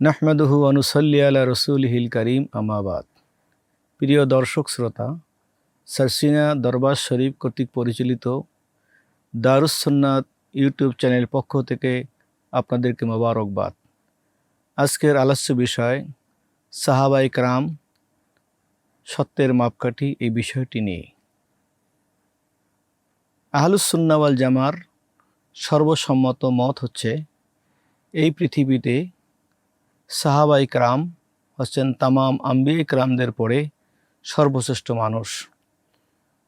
নাহমাদুহু অনুসল্লি আলা রসুল হিল করিম আমাবাদ প্রিয় দর্শক, শ্রোতা সারসিনা দরবার শরীফ কর্তৃক পরিচালিত দারুসন্নাত ইউটিউব চ্যানেল পক্ষ থেকে আপনাদেরকে মোবারকবাদ। আজকের আলস্য বিষয় সাহাবাই ক্রাম সত্যের মাপকাঠি এই বিষয়টি নিয়ে। আহলুসুন্নাওয়াল জামার সর্বসম্মত মত হচ্ছে, এই পৃথিবীতে সাহাবাই ক্রাম হচ্ছেন তামাম আম্বি ক্রামদের পরে সর্বশ্রেষ্ঠ মানুষ।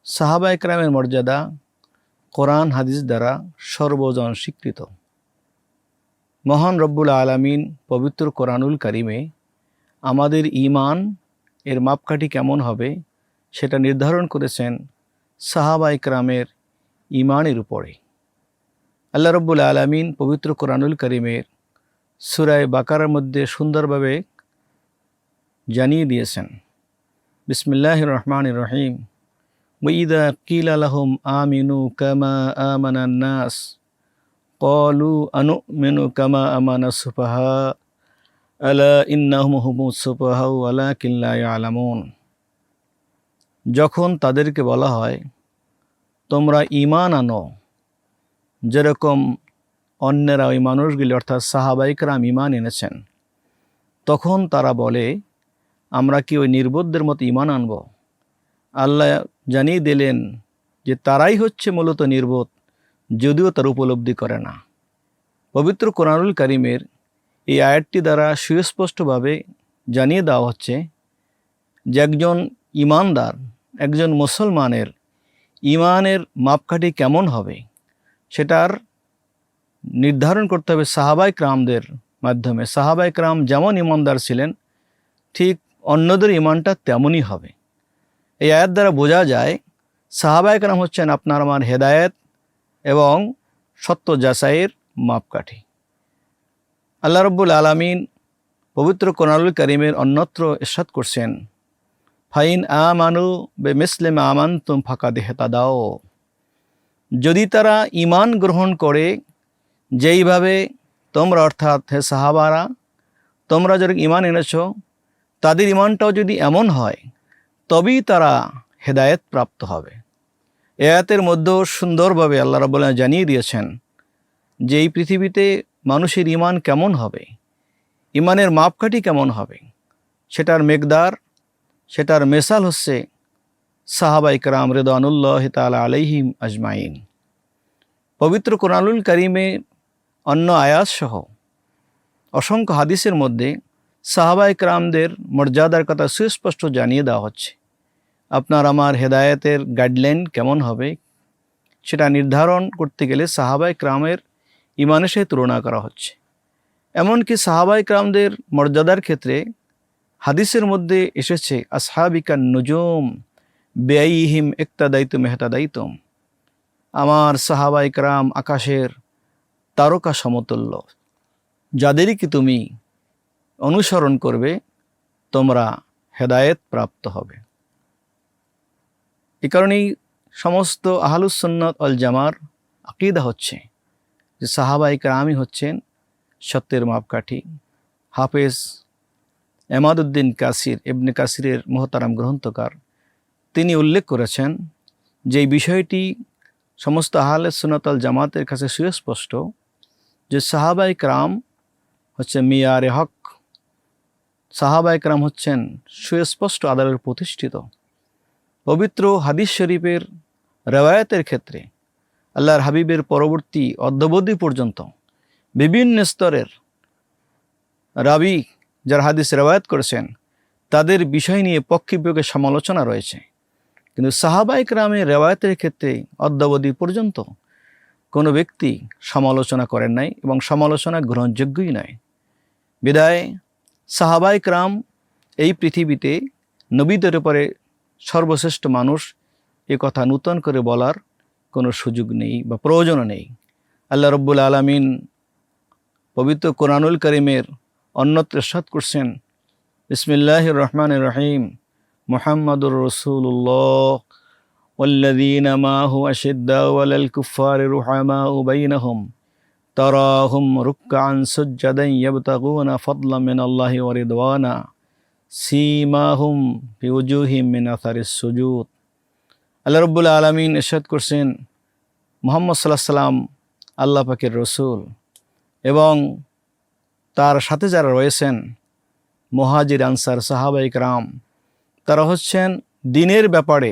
সাহাবাই ক্রামের মর্যাদা কোরআন, হাদিস দ্বারা সর্বজন স্বীকৃত। মহান রব্বুল আলামিন পবিত্র কোরআনুল কারিমে আমাদের ইমান এর মাপকাঠি কেমন হবে সেটা নির্ধারণ করেছেন সাহাবাই ক্রামের ইমানের উপরে। আল্লাহ রব্বুল আলমিন পবিত্র কোরআনুল করিমের সুরায় বাকারার মধ্যে সুন্দরভাবে জানিয়ে দিয়েছেন। বিসমিল্লাহ রহমান রহিম। ওইদা কিল আলহম আমিনু কামা আমানান্নাস কলু আনু মেনু কামা আমানা সুপাহা আলা ইন্নাহম হুমু সুপাহাউ আলা কিল্লা আলামুন যখন তাদেরকে বলা হয়, তোমরা ইমান আনো, যেরকম অন্যেরা ওই মানুষগুলি, অর্থাৎ সাহাবাইকরাম ইমান এনেছেন। তখন তারা বলে, আমরা কি ওই নির্বোধদের মতো ইমান আনব? আল্লাহ জানিয়ে দিলেন যে, তারাই হচ্ছে মূলত নির্বোধ, যদিও তার উপলব্ধি করে না। পবিত্র কোরআনুল করিমের এই আয়াতটি দ্বারা সুস্পষ্টভাবে জানিয়ে দেওয়া হচ্ছে যে, একজন ইমানদার একজন মুসলমানের ইমানের মাপকাঠি কেমন হবে? সেটার নির্ধারণ করতে হবে সাহাবাই ক্রামদের মাধ্যমে। সাহাবাই ক্রাম যেমন ইমানদার ছিলেন, ঠিক অন্যদের ইমানটা তেমনই হবে। এই আয়াত দ্বারা বোঝা যায়, সাহাবাই ক্রাম হচ্ছেন আপনার আমার হেদায়েত এবং সত্য যাচাইয়ের মাপকাঠি। আল্লাহ রব্বুল আলমিন পবিত্র কোরআনুল করিমের অন্যত্র এরশাদ করছেন, ফাইন আমানু বে মিসলেম আমান তুম ফাঁকা দেহেতা দাও যদি তারা ইমান গ্রহণ করে যেইভাবে তোমরা অর্থাৎ হে সাহাবারা, তোমরা যদি ইমান এনেছ, তাদের ইমানটাও যদি এমন হয়, তবেই তারা হেদায়েত প্রাপ্ত হবে। এয়াতের মধ্যেও সুন্দরভাবে আল্লাহ রবাল্লাহ জানিয়ে দিয়েছেন যে এই পৃথিবীতে মানুষের ইমান কেমন হবে ইমানের মাপকাঠি কেমন হবে, সেটার মেঘদার সেটার মেসাল হচ্ছে সাহাবাই কারাম রেদানুল্লাহ তালা আলাইহিম আজমাইন। পবিত্র কোরআনুল করিমে অন্য আয়াস সহ অসংখ্য হাদিসের মধ্যে সাহাবাই ক্রামদের মর্যাদার কথা সুস্পষ্ট জানিয়ে দেওয়া হচ্ছে। আপনার আমার হেদায়েতের গাইডলাইন কেমন হবে? সেটা নির্ধারণ করতে গেলে সাহাবাই ক্রামের ইমানের সাথে তুলনা করা হচ্ছে। এমনকি সাহাবাই ক্রামদের মর্যাদার ক্ষেত্রে হাদিসের মধ্যে এসেছে, আসহাবিকা নজুম বেআইহিম একটা দায়িত্ব মেহতা দায়িত্বম আমার সাহাবাই ক্রাম আকাশের তারকা সমতুল্য। যাদেরই কি তুমি অনুসরণ করবে, তোমরা হেদায়েত প্রাপ্ত হবে। এ কারণেই সমস্ত আহলুসন্নত অল জামার আকিদা হচ্ছে যে সাহাবাই ক্রামই হচ্ছেন সত্যের মাপকাঠি। হাফেজ এমাদুদ্দিন কাসির এবনে কাসিরের মহতারাম গ্রন্থকার, তিনি উল্লেখ করেছেন যে বিষয়টি সমস্ত আহলে সুনতল জামাতের কাছে সুস্পষ্ট যে সাহাবাই ক্রাম হচ্ছে মিয়ারে হক। সাহাবাই ক্রাম হচ্ছেন সুস্পষ্ট আদালত প্রতিষ্ঠিত। পবিত্র হাদিস শরীফের রেওয়ায়তের ক্ষেত্রে আল্লাহর হাবিবের পরবর্তী অদ্যবধি পর্যন্ত বিভিন্ন স্তরের রাবি যারা হাদিস রেওয়ায়ত করেছেন, তাদের বিষয় নিয়ে পক্ষে সমালোচনা রয়েছে। কিন্তু সাহাবাইক রামের রেওয়ায়তের ক্ষেত্রে অদ্যাবধি পর্যন্ত কোনো ব্যক্তি সমালোচনা করেন নাই এবং সমালোচনা গ্রহণযোগ্যই নয় বিদায় সাহাবাইক রাম এই পৃথিবীতে নবীদের উপরে সর্বশ্রেষ্ঠ মানুষ এ কথা নূতন করে বলার কোনো সুযোগ নেই বা প্রয়োজনও নেই। আল্লাহ রব্বুল আলমিন পবিত্র কোরআনুল করিমের অন্যত্র সাত করছেন বিসমিল্লাহ রহমান রহিম, মোহাম্মদুর রসুল্লাহ والذين معه أشداء على الكفار رحماء بينهم তারাহুম রুক্কান সুজ্জাদান ইয়াবতাগুনা ফাদলাম মিনাল্লাহি ওয়া রিদওয়ানা সীমাহুম ফি উজুহিম মিন আথারিস সুজুদ আল্লাহ রব্বুল আলামিন ইরশাদ করছেন মুহাম্মদ সাল্লাহ সাল্লাম আল্লাহ পাকের রসুল এবং তার সাথে যারা রয়েছেন মহাজির আনসার সাহাবাইক রাম তারা হচ্ছেন দিনের ব্যাপারে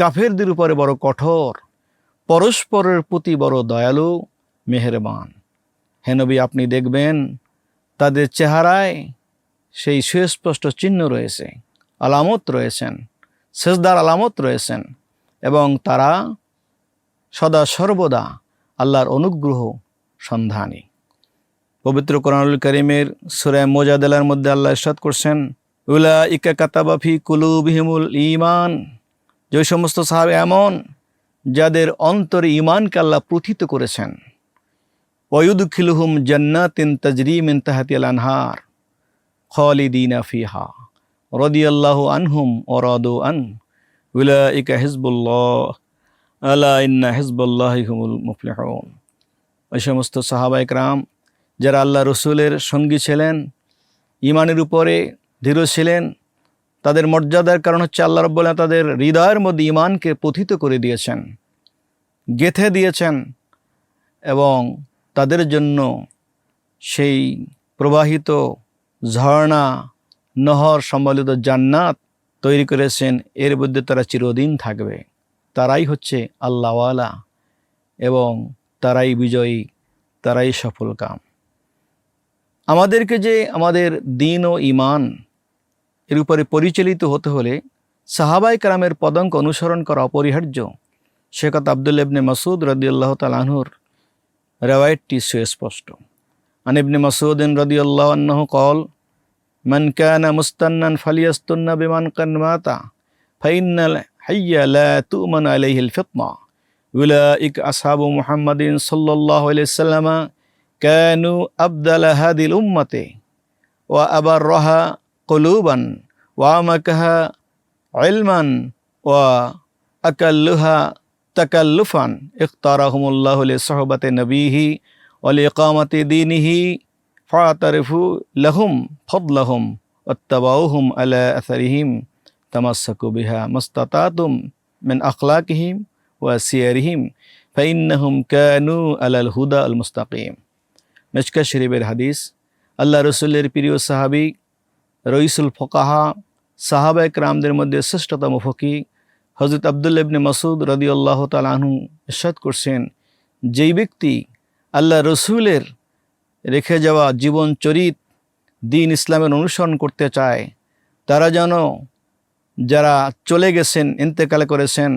কাফেরদের উপরে বড় কঠোর, পরস্পরের প্রতি বড় দয়ালু, মেহেরবান। হেনবি আপনি দেখবেন তাদের চেহারায় সেই সুস্পষ্ট চিহ্ন রয়েছে, আলামত রয়েছেন, সেজদার আলামত রয়েছেন এবং তারা সদা সর্বদা আল্লাহর অনুগ্রহ সন্ধানী। পবিত্র কোরআনুল করিমের সুরায় মোজাদেলার মধ্যে আল্লাহ ইরশাদ করছেন উলা ইকা কাতাবাফি কুলুবিহিমুল ইমান যে সমস্ত সাহাব এমন যাদের অন্তরে ইমানকে আল্লাহ প্রথিত করেছেন। ওয়ুদখিলুহুম জান্নাতিন তাজরিমিন তাহাতিয়াল আনহার খালিদিনা ফিহা রদিয়াল্লাহু আনহুম ও রদু আন উলা হিজবুল্লাহ, আলা ইন্না হিজবুল্লাহ হুমুল মুফলিহুন। ওই সমস্ত সাহাবাই রাম যারা আল্লাহ রসুলের সঙ্গী ছিলেন ইমানের উপরে দৃঢ় ছিলেন তাদের মর্যাদার কারণ হচ্ছে আল্লাহ রব্বুল্লাহ তাদের হৃদয়ের মধ্যে ইমানকে পথিত করে দিয়েছেন, গেথে দিয়েছেন এবং তাদের জন্য সেই প্রবাহিত ঝর্ণা, নহর সম্বলিত জান্নাত তৈরি করেছেন। এর মধ্যে তারা চিরদিন থাকবে। তারাই হচ্ছে আল্লাহওয়ালা এবং তারাই বিজয়ী, তারাই সফল কাম। আমাদেরকে যে আমাদের দিন ও ইমান এর উপরে পরিচালিত হতে হলে সাহাবাই কালামের পদঙ্ক অনুসরণ করা অপরিহার্য। শেখত আবদুল ইবনে মাসুদ রদিউল্লাহ তালাহুর রেওয়ায়তটি সুস্পষ্ট। আনিবনে মাসুদিন রদিউল্লাহ আন্নাহ কল, মান কানা মুস্তান্নান ফালিয়াস্তুন্না বিমান কান মাতা, ফাইন্নাল হাইয়া লা তুমান আলাইহিল ফিতনা, উলাইক আসহাবু মুহাম্মাদিন সাল্লাল্লাহু আলাইহি ওয়াসাল্লাম কানু আবদাল হাদিল উম্মতে, ওয়া আবাররাহা কুলুবান ওয়া আমাকাহা ইলমান ওয়া আকাল্লুহা তাকাল্লুফান ইখতারাহুমুল্লাহু লিসহবাতি নবীহি ওয়া লিইকামাতি দীনিহি ফাতারিফু লাহুম ফাদলাহুম ওয়াত্তাবাউহুম আলা আসারিহিম তামাসসাকু বিহা মাস্তাতাতুম মিন আখলাকিহিম ওয়া সিয়ারিহিম ফাইন্নাহুম কানু আলাল হুদা আল মুস্তাকিম মেচকা শরীফের হাদিস আল্লাহ রসুলের প্রিয় সাহাবি রইসুল ফকাহা, সাহাবা একরামদের মধ্যে শ্রেষ্ঠতম ফকি হজরত আবদুল ইবনে মাসুদ রদি আল্লাহ তালাহু ইরশাদ করছেন, যেই ব্যক্তি আল্লাহ রসুলের রেখে যাওয়া জীবন চরিত, দিন ইসলামের অনুসরণ করতে চায়, তারা যেন যারা চলে গেছেন, ইন্তেকাল করেছেন,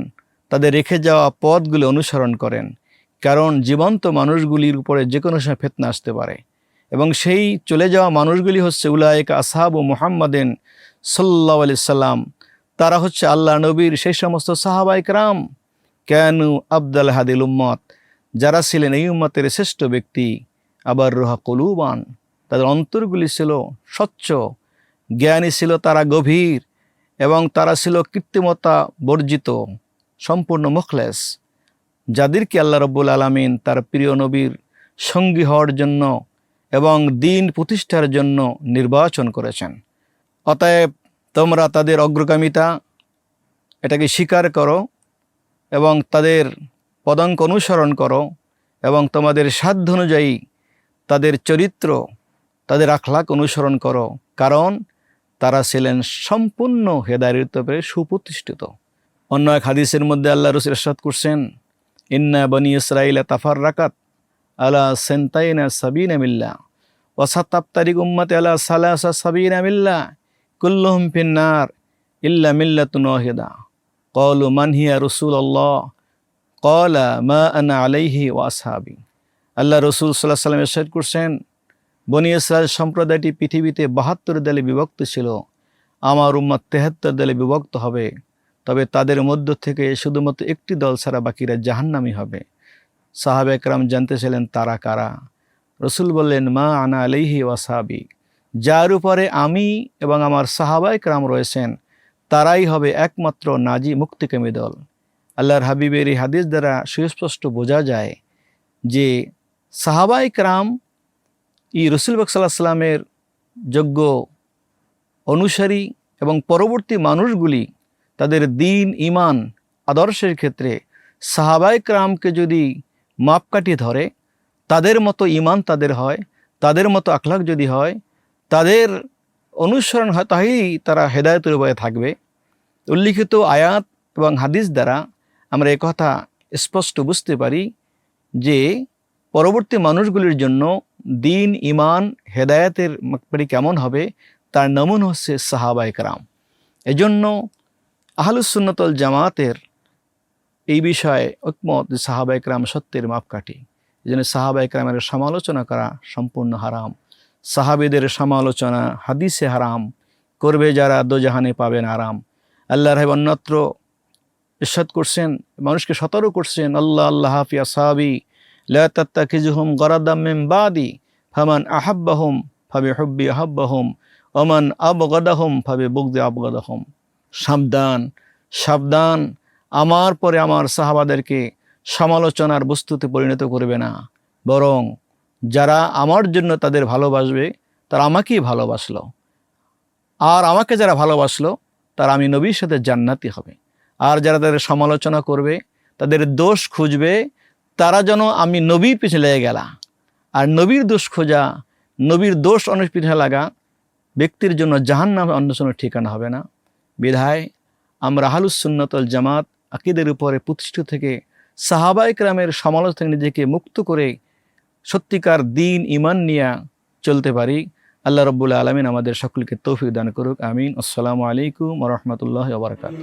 তাদের রেখে যাওয়া পথগুলো অনুসরণ করেন, কারণ জীবন্ত মানুষগুলির উপরে যে কোনো সময় ফেতনা আসতে পারে। এবং সেই চলে যাওয়া মানুষগুলি হচ্ছে উলায়ক আসহাব ও মুহাম্মাদিন সাল্লাহ আলি সাল্লাম। তারা হচ্ছে আল্লাহ নবীর সেই সমস্ত সাহাবাইক রাম কেনু আবদাল হাদিল উম্মত। যারা ছিলেন এই উম্মতের শ্রেষ্ঠ ব্যক্তি, আবার রোহা কলুবান। তাদের অন্তরগুলি ছিল স্বচ্ছ, জ্ঞানী ছিল তারা গভীর, এবং তারা ছিল কৃত্রিমতা বর্জিত, সম্পূর্ণ মুখলেস। যাদেরকে আল্লাহ রব্বুল আলমিন তার প্রিয় নবীর সঙ্গী হওয়ার জন্য এবং দিন প্রতিষ্ঠার জন্য নির্বাচন করেছেন। অতএব তোমরা তাদের অগ্রগামিতা, এটাকে স্বীকার করো এবং তাদের পদাঙ্ক অনুসরণ করো এবং তোমাদের সাধ্য অনুযায়ী তাদের চরিত্র, তাদের আখলাক অনুসরণ করো। কারণ তারা ছিলেন সম্পূর্ণ হেদায়িত পেরে সুপ্রতিষ্ঠিত। অন্য এক হাদিসের মধ্যে আল্লাহ ইরশাদ করছেন, ইন্না বনি ইসরাইল তাফার রাকাত আলা সেন্তাইনা সাবিনা মিল্লা ওয়াসাতাব তারিক উম্মতে আলা সালাসা সাবিনা মিল্লা, কুল্লুহুম ফিন্নার ইল্লা মিল্লাতুন ওয়াহিদা। কলু মান হিয়া আল্লাহ কলা মা আনা আলাইহি ওয়া আসহাবি। আল্লাহ রসুল সাল্লাহ সাল্লাম ইরশাদ করছেন, বনি ইসরায়েল সম্প্রদায়টি পৃথিবীতে বাহাত্তর দলে বিভক্ত ছিল, আমার উম্মত তেহাত্তর দলে বিভক্ত হবে, তবে তাদের মধ্য থেকে শুধুমাত্র একটি দল ছাড়া বাকিরা জাহান্নামি হবে। সাহাবে একরাম জানতে ছিলেন তারা কারা? রসুল বললেন, মা আনা আলাইহি ওয়াসাবি। যার উপরে আমি এবং আমার সাহাবা একরাম রয়েছেন, তারাই হবে একমাত্র নাজি মুক্তিকামী দল। আল্লাহর হাবিবের এই হাদিস দ্বারা সুস্পষ্ট বোঝা যায় যে সাহাবাই ক্রাম ই রসুল সাল্লাহ সাল্লামের যোগ্য অনুসারী এবং পরবর্তী মানুষগুলি তাদের দিন ইমান আদর্শের ক্ষেত্রে সাহাবাই ক্রামকে যদি মাপকাঠি ধরে, তাদের মতো ইমান তাদের হয়, তাদের মতো আখলাক যদি হয়, তাদের অনুসরণ হয়, তাহলেই তারা হেদায়তের উপায়ে থাকবে। উল্লিখিত আয়াত এবং হাদিস দ্বারা আমরা কথা স্পষ্ট বুঝতে পারি যে পরবর্তী মানুষগুলির জন্য দিন ইমান হেদায়েতের মাকপারি কেমন হবে, তার নমুন হচ্ছে সাহাবা একরাম এজন্য আহলুসুন্নতল জামাতের এই বিষয়ে ঐকমত সাহাবা একরাম সত্যের মাপকাঠি। এই জন্য সাহাবা একরামের সমালোচনা করা সম্পূর্ণ হারাম। সাহাবিদের সমালোচনা হাদিসে হারাম। করবে যারা দোজাহানে পাবেন আরাম আল্লাহ রাহেব অন্যত্র ইরশাদ করছেন, মানুষকে সতর্ক করছেন, আল্লাহ আল্লাহ হাফিয়া সাহাবি লাত্তাকিজুহুম গরাদাম মিন বাদি, ফামান আহাব্বাহুম ফাবে হব্বি আহাব্বাহুম, ওমান আবগদাহুম ফাবে বুগদে আবগদাহুম। সাবধান সাবধান আমার পরে আমার সাহাবাদেরকে সমালোচনার বস্তুতে পরিণত করবে না। বরং যারা আমার জন্য তাদের ভালোবাসবে, তারা আমাকেই ভালোবাসলো। আর আমাকে যারা ভালোবাসলো, তারা আমি নবীর সাথে জান্নাতি হবে। আর যারা তাদের সমালোচনা করবে, তাদের দোষ খুঁজবে, তারা যেন আমি নবীর পিছনে লেগে গেলা। আর নবীর দোষ খোঁজা, নবীর দোষ অনেক লাগা, ব্যক্তির জন্য জাহান নামে অন্য ঠিকানা হবে না। বিধায় আমরা হালুসুন্নতল জামাত আকিদের উপরে প্রতিষ্ঠিত থেকে সাহাবাইক রামের সমালোচনা থেকে নিজেকে মুক্ত করে সত্যিকার দিন ইমান নিয়া চলতে পারি। আল্লাহ রব্বুল আলমিন আমাদের সকলকে তৌফিক দান করুক, আমিন। আসসালামু আলাইকুম রহমতুল্লাহ বারকাত